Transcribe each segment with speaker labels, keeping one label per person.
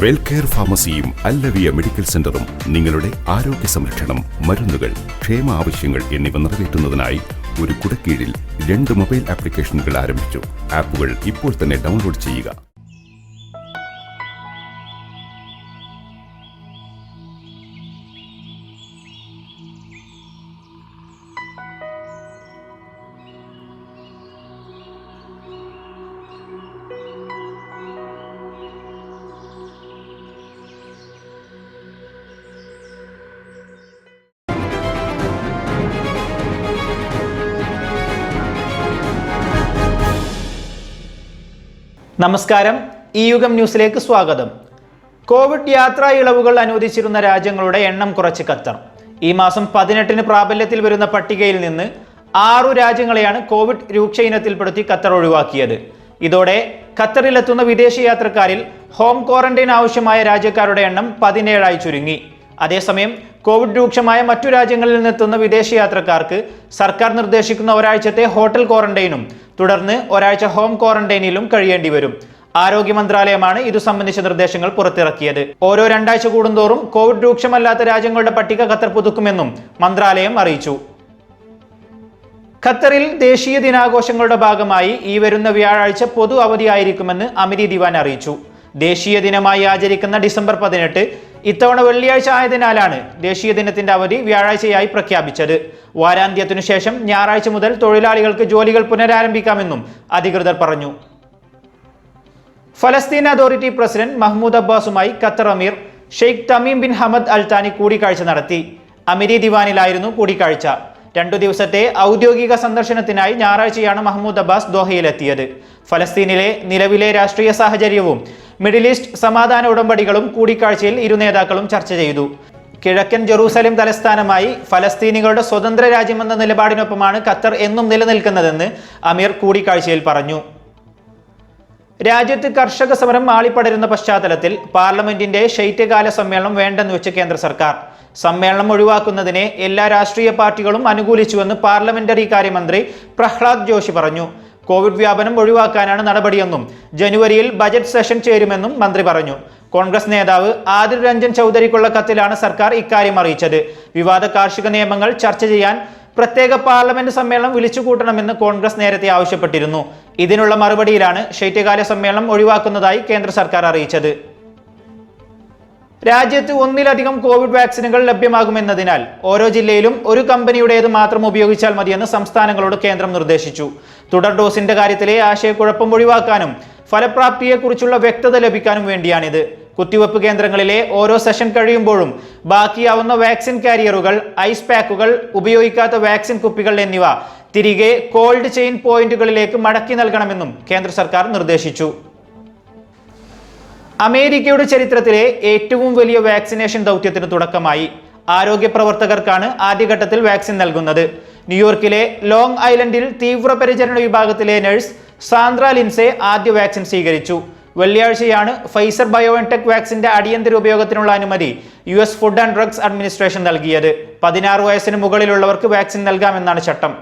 Speaker 1: Wellcare ഫാർമസിയും അല്ലവിയ medical സെന്ററും നിങ്ങളുടെ ആരോഗ്യ സംരക്ഷണം മരുന്നുകൾ ക്ഷേമ ആവശ്യങ്ങൾ എന്നിവ നിറവേറ്റുന്നതിനായി ഒരു കുടക്കീഴിൽ രണ്ട് മൊബൈൽ ആപ്ലിക്കേഷനുകൾ ആരംഭിച്ചു. ആപ്പുകൾ ഇപ്പോൾ തന്നെ ഡൗൺലോഡ് ചെയ്യുക.
Speaker 2: നമസ്കാരം. ഈ യുഗം ന്യൂസിലേക്ക് സ്വാഗതം. കോവിഡ് യാത്രാ ഇളവുകൾ അനുവദിച്ചിരുന്ന രാജ്യങ്ങളുടെ എണ്ണം കുറച്ച് ഖത്തർ ഈ മാസം പതിനെട്ടിന് പ്രാബല്യത്തിൽ വരുന്ന പട്ടികയിൽ നിന്ന് ആറു രാജ്യങ്ങളെയാണ് കോവിഡ് രൂക്ഷ ഇനത്തിൽപ്പെടുത്തി ഖത്തർ ഒഴിവാക്കിയത്. ഇതോടെ ഖത്തറിലെത്തുന്ന വിദേശ യാത്രക്കാരിൽ ഹോം ക്വാറന്റൈൻ ആവശ്യമായ രാജ്യക്കാരുടെ എണ്ണം പതിനേഴായി ചുരുങ്ങി. അതേസമയം കോവിഡ് രൂക്ഷമായ മറ്റു രാജ്യങ്ങളിൽ നിന്നെത്തുന്ന വിദേശ യാത്രക്കാർക്ക് സർക്കാർ നിർദ്ദേശിക്കുന്ന ഒരാഴ്ചത്തെ ഹോട്ടൽ ക്വാറന്റൈനും തുടർന്ന് ഒരാഴ്ച ഹോം ക്വാറന്റൈനിലും കഴിയേണ്ടി വരും. ആരോഗ്യ മന്ത്രാലയമാണ് ഇതു സംബന്ധിച്ച നിർദ്ദേശങ്ങൾ പുറത്തിറക്കിയത്. ഓരോ രണ്ടാഴ്ച കൂടുന്തോറും കോവിഡ് രൂക്ഷമല്ലാത്ത രാജ്യങ്ങളുടെ പട്ടിക ഖത്തർ പുതുക്കുമെന്നും മന്ത്രാലയം അറിയിച്ചു. ഖത്തറിൽ ദേശീയ ദിനാഘോഷങ്ങളുടെ ഭാഗമായി ഈ വരുന്ന വ്യാഴാഴ്ച പൊതു അവധിയായിരിക്കുമെന്ന് അമിരി ദിവാൻ അറിയിച്ചു. ദേശീയ ദിനമായി ആചരിക്കുന്ന ഡിസംബർ പതിനെട്ട് ഇത്തവണ വെള്ളിയാഴ്ച ആയതിനാലാണ് ദേശീയ ദിനത്തിന്റെ അവധി വ്യാഴാഴ്ചയായി പ്രഖ്യാപിച്ചത്. വാരാന്ത്യത്തിനു ശേഷം ഞായറാഴ്ച മുതൽ തൊഴിലാളികൾക്ക് ജോലികൾ പുനരാരംഭിക്കാമെന്നും അധികൃതർ പറഞ്ഞു. ഫലസ്തീൻ അതോറിറ്റി പ്രസിഡന്റ് മഹ്മൂദ് അബ്ബാസുമായി ഖത്തർ അമീർ Sheikh Tamim bin Hamad Al Thani കൂടിക്കാഴ്ച നടത്തി. അമിരി ദിവാനിലായിരുന്നു കൂടിക്കാഴ്ച. രണ്ടു ദിവസത്തെ ഔദ്യോഗിക സന്ദർശനത്തിനായി ഞായറാഴ്ചയാണ് മഹ്മൂദ് അബ്ബാസ് ദോഹയിലെത്തിയത്. ഫലസ്തീനിലെ നിലവിലെ രാഷ്ട്രീയ സാഹചര്യവും മിഡിൽ ഈസ്റ്റ് സമാധാന ഉടമ്പടികളും കൂടിക്കാഴ്ചയിൽ ഇരു നേതാക്കളും ചർച്ച ചെയ്തു. കിഴക്കൻ ജെറൂസലേം തലസ്ഥാനമായി ഫലസ്തീനികളുടെ സ്വതന്ത്ര രാജ്യമെന്ന നിലപാടിനൊപ്പമാണ് ഖത്തർ എന്നും നിലനിൽക്കുന്നതെന്ന് അമീർ കൂടിക്കാഴ്ചയിൽ പറഞ്ഞു. രാജ്യത്ത് കർഷക സമരം ആളിപ്പടരുന്ന പശ്ചാത്തലത്തിൽ പാർലമെന്റിന്റെ ശൈത്യകാല സമ്മേളനം വേണ്ടെന്ന് വെച്ച് കേന്ദ്ര സർക്കാർ. സമ്മേളനം ഒഴിവാക്കുന്നതിനെ എല്ലാ രാഷ്ട്രീയ പാർട്ടികളും അനുകൂലിച്ചുവെന്ന് പാർലമെന്ററി കാര്യമന്ത്രി പ്രഹ്ലാദ് ജോഷി പറഞ്ഞു. കോവിഡ് വ്യാപനം ഒഴിവാക്കാനാണ് നടപടിയെന്നും ജനുവരിയിൽ ബജറ്റ് സെഷൻ ചേരുമെന്നും മന്ത്രി പറഞ്ഞു. കോൺഗ്രസ് നേതാവ് ആദിർ രഞ്ജൻ ചൗധരിക്കുള്ള കത്തിലാണ് സർക്കാർ ഇക്കാര്യം അറിയിച്ചത്. വിവാദ കാർഷിക നിയമങ്ങൾ ചർച്ച ചെയ്യാൻ പ്രത്യേക പാർലമെന്റ് സമ്മേളനം വിളിച്ചുകൂട്ടണമെന്ന് കോൺഗ്രസ് നേരത്തെ ആവശ്യപ്പെട്ടിരുന്നു. ഇതിനുള്ള മറുപടിയിലാണ് ശൈത്യകാല സമ്മേളനം ഒഴിവാക്കുന്നതായി കേന്ദ്ര സർക്കാർ അറിയിച്ചത്. രാജ്യത്ത് ഒന്നിലധികം കോവിഡ് വാക്സിനുകൾ ലഭ്യമാകുമെന്നതിനാൽ ഓരോ ജില്ലയിലും ഒരു കമ്പനിയുടേത് മാത്രം ഉപയോഗിച്ചാൽ മതിയെന്ന് സംസ്ഥാനങ്ങളോട് കേന്ദ്രം നിർദ്ദേശിച്ചു. തുടർ ഡോസിന്റെ കാര്യത്തിലെ ആശയക്കുഴപ്പം ഒഴിവാക്കാനും ഫലപ്രാപ്തിയെക്കുറിച്ചുള്ള വ്യക്തത ലഭിക്കാനും വേണ്ടിയാണിത്. കുത്തിവെപ്പ് കേന്ദ്രങ്ങളിലെ ഓരോ സെഷൻ കഴിയുമ്പോഴും ബാക്കിയാവുന്ന വാക്സിൻ കാരിയറുകൾ ഐസ് പാക്കുകൾ ഉപയോഗിക്കാത്ത വാക്സിൻ കുപ്പികൾ എന്നിവ തിരികെ കോൾഡ് ചെയിൻ പോയിന്റുകളിലേക്ക് മടക്കി നൽകണമെന്നും കേന്ദ്ര സർക്കാർ നിർദ്ദേശിച്ചു. അമേരിക്കയുടെ ചരിത്രത്തിലെ ഏറ്റവും വലിയ വാക്സിനേഷൻ ദൗത്യത്തിന് തുടക്കമായി. ആരോഗ്യ പ്രവർത്തകർക്കാണ് ആദ്യഘട്ടത്തിൽ വാക്സിൻ നൽകുന്നത്. ന്യൂയോർക്കിലെ ലോങ് ഐലൻഡിൽ തീവ്രപരിചരണ വിഭാഗത്തിലെ നഴ്സ് സാന്ദ്ര ലിൻസെ ആദ്യ വാക്സിൻ സ്വീകരിച്ചു. വെള്ളിയാഴ്ചയാണ് ഫൈസർ ബയോഎൻടെക് വാക്സിന്റെ അടിയന്തര ഉപയോഗത്തിനുള്ള അനുമതി U S food and drugs administration നൽകിയത്. പതിനാറ് വയസ്സിന് മുകളിലുള്ളവർക്ക് വാക്സിൻ നൽകാമെന്നാണ് ചട്ടം.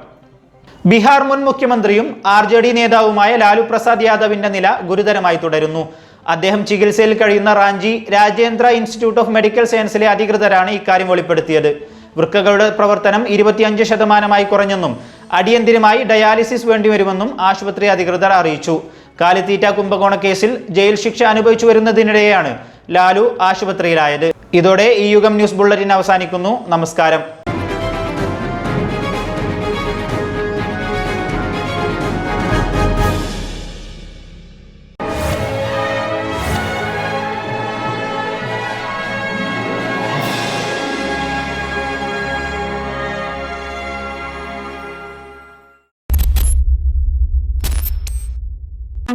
Speaker 2: ബീഹാർ മുൻ മുഖ്യമന്ത്രിയും ആർ നേതാവുമായ ലാലു പ്രസാദ് യാദവിന്റെ നില ഗുരുതരമായി തുടരുന്നു. അദ്ദേഹം ചികിത്സയിൽ കഴിയുന്ന Ranchi Rajendra institute of medical സയൻസിലെ അധികൃതരാണ് ഇക്കാര്യം വെളിപ്പെടുത്തിയത്. വൃക്കകളുടെ പ്രവർത്തനം ഇരുപത്തിയഞ്ച് ശതമാനമായി കുറഞ്ഞെന്നും അടിയന്തിരമായി ഡയാലിസിസ് വേണ്ടിവരുമെന്നും ആശുപത്രി അധികൃതർ അറിയിച്ചു. കാലിത്തീറ്റ കുംഭകോണ കേസിൽ ജയിൽ ശിക്ഷ അനുഭവിച്ചു വരുന്നതിനിടെയാണ് ലാലു ആശുപത്രിയിലായത്. ഇതോടെ ഈ യുഗം ന്യൂസ് ബുള്ളറ്റിൻ അവസാനിക്കുന്നു. നമസ്കാരം.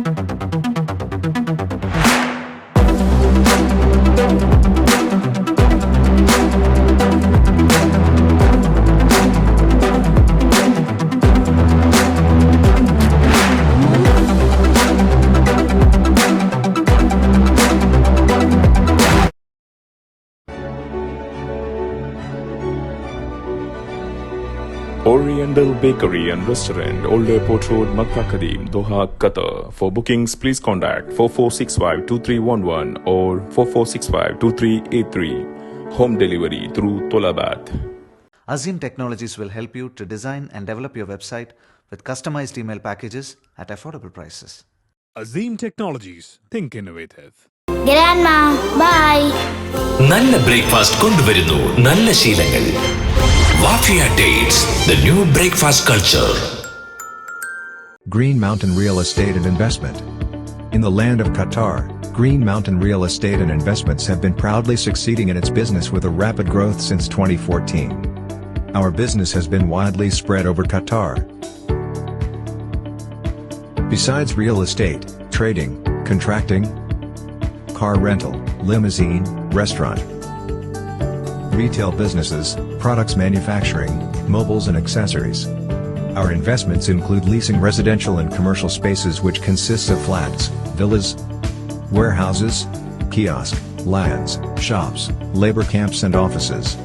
Speaker 2: Thank you.
Speaker 3: Oriental Bakery and Restaurant, Old Airport Road, Makkah Kadim, Doha, Qatar. For bookings, please contact 4465-2311 or 4465-2383. Home delivery through Tolabat.
Speaker 4: Azim Technologies will help you to design and develop your website with customized email packages at affordable prices.
Speaker 5: Azim Technologies. Think innovative.
Speaker 6: Grandma, bye.
Speaker 7: നല്ല breakfast കൊണ്ടുവരുന്നു നല്ല ശീലങ്ങൾ Mafia dates the new breakfast culture.
Speaker 8: Green Mountain Real Estate and Investment. In the land of Qatar, Green Mountain Real Estate and Investments have been proudly succeeding in its business with a rapid growth since 2014. Our business has been widely spread over Qatar. Besides real estate, trading, contracting, car rental, limousine, restaurant, retail businesses, products manufacturing, mobiles and accessories. Our investments include leasing residential and commercial spaces which consists of flats, villas, warehouses, kiosks, lands, shops, labor camps and offices.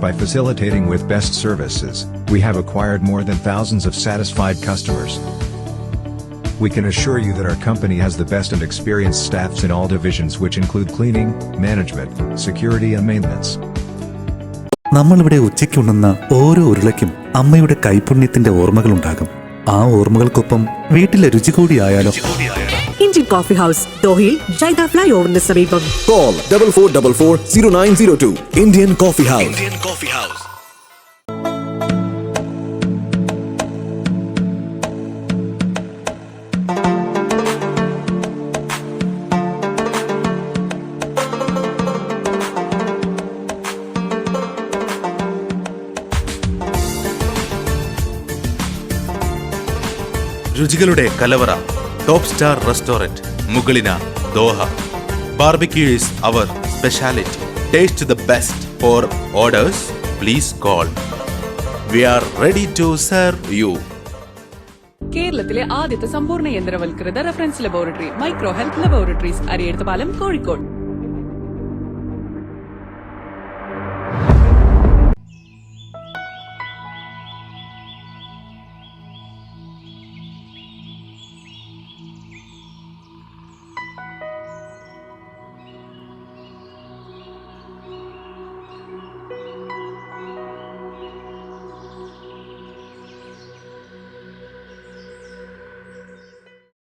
Speaker 8: By facilitating with best services, we have acquired more than thousands of satisfied customers. We can assure you that our company has the best and experienced staffs in all divisions which include cleaning, management, security and maintenance.
Speaker 9: നമ്മളിവിടെ ഉച്ചയ്ക്കുണ്ണുന്ന ഓരോ ഉരുളയ്ക്കും അമ്മയുടെ കൈപുണ്യത്തിന്റെ ഓർമ്മകളുണ്ടാകും. ആ ഓർമ്മകൾക്കൊപ്പം വീട്ടിലെ രുചി കൂടിയായാലോ?
Speaker 10: Indian coffee house ദോഹയിൽ ജൈദ ഫ്ലൈ ഓവറിന് സമീപം.
Speaker 11: Call double four double four zero nine zero two Indian coffee house Indian coffee House.
Speaker 12: രുചികളുടെ കലവറ top star restaurant മുകളിന Doha. Barbecues our speciality taste the best for orders please call we are ready to serve you
Speaker 10: കേരളത്തിലെ ആദ്യത്തെ സമ്പൂർണ യന്ത്രവൽകൃത reference laboratory micro health laboratories Arayidathupalam Kozhikode.